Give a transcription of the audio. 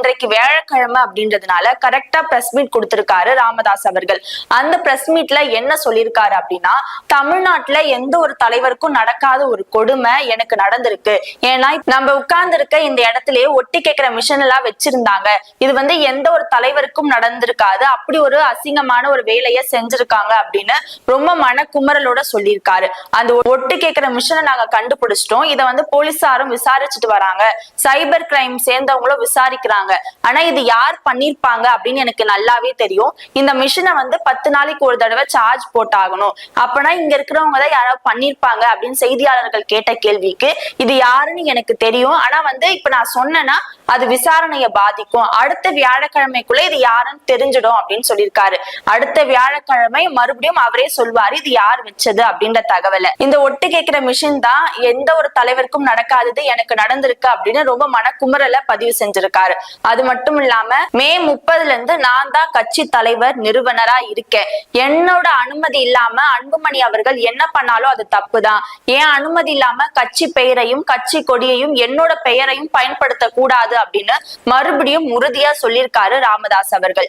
இன்றைக்கு வியாழக்கிழமை அப்படின்றதுனால கரெக்டா பிரஸ் மீட் கொடுத்திருக்காரு ராமதாஸ் அவர்கள். அந்த பிரஸ் மீட்ல என்ன சொல்லியிருக்காரு அப்படின்னா தமிழ்நாட்டுல எந்த ஒரு தலைவருக்கும் நடக்காத ஒரு கொடுமை எனக்கு நடந்திருக்கு. ஏன்னா நம்ம உட்கார்ந்து இருக்க இந்த இடத்துலயே ஒட்டி கேட்கிற மிஷின் எல்லாம் வச்சிருந்தாங்க. இது வந்து எந்த ஒரு தலைவருக்கும் நடந்திருக்காது. அப்படி ஒரு அசிங்கமான ஒரு வேலையை செஞ்சிருக்காங்க அப்படின்னு ரொம்ப மனக்குமரலோட சொல்லியிருக்காரு. அந்த ஒட்டு கேட்கிற மிஷினை நாங்க கண்டுபிடிச்சிட்டோம். இதை வந்து போலீசாரும் விசாரிச்சுட்டு வராங்க. சைபர் கிரைம் சேர்ந்தவங்களும் விசாரிக்கிறாங்க. ஆனா இது யார் பண்ணிருப்பாங்க அப்படின்னு எனக்கு நல்லாவே தெரியும். இந்த மிஷினை வந்து பத்து நாளைக்கு ஒரு தடவை சார்ஜ் போட்டாகணும். அப்பனா இங்க இருக்கிறவங்க தான் யாராவது பண்ணிருப்பாங்க அப்படின்னு செய்தியாளர்கள் கேட்ட கேள்விக்கு இது யாருன்னு எனக்கு தெரியும். ஆனா வந்து இப்ப நான் சொன்னேன்னா அது விசாரணையை பாதிக்கும். அடுத்த வியாழக்கிழமைக்குள்ள இது யாருன்னு தெரிஞ்சிடும் அப்படின்னு சொல்லியிருக்காரு. அடுத்த வியாழக்கிழமை மறுபடியும் அவரே சொல்வாரு இது யார் வச்சது அப்படின்ற தகவலை. இந்த ஒட்டு கேட்கிற மிஷின் தான் எந்த ஒரு தலைவருக்கும் நடக்காதது எனக்கு நடந்திருக்கு அப்படின்னு ரொம்ப மனக்குமுறல பதிவு செஞ்சிருக்காரு. அது மட்டும் இல்லாம மே முப்பதுல இருந்து நான் தான் கட்சி தலைவர் நிறுவனரா இருக்கேன். என்னோட அனுமதி இல்லாம அன்புமணி அவர்கள் என்ன பண்ணாலும் அது தப்புதான். ஏன் அனுமதி இல்லாம கட்சி பெயரையும் கட்சி கொடியையும் என்னோட பெயரையும் பயன்படுத்த கூடாது அப்படின்னு மறுபடியும் உறுதியா சொல்லியிருக்காரு ராமதாஸ் அவர்கள்.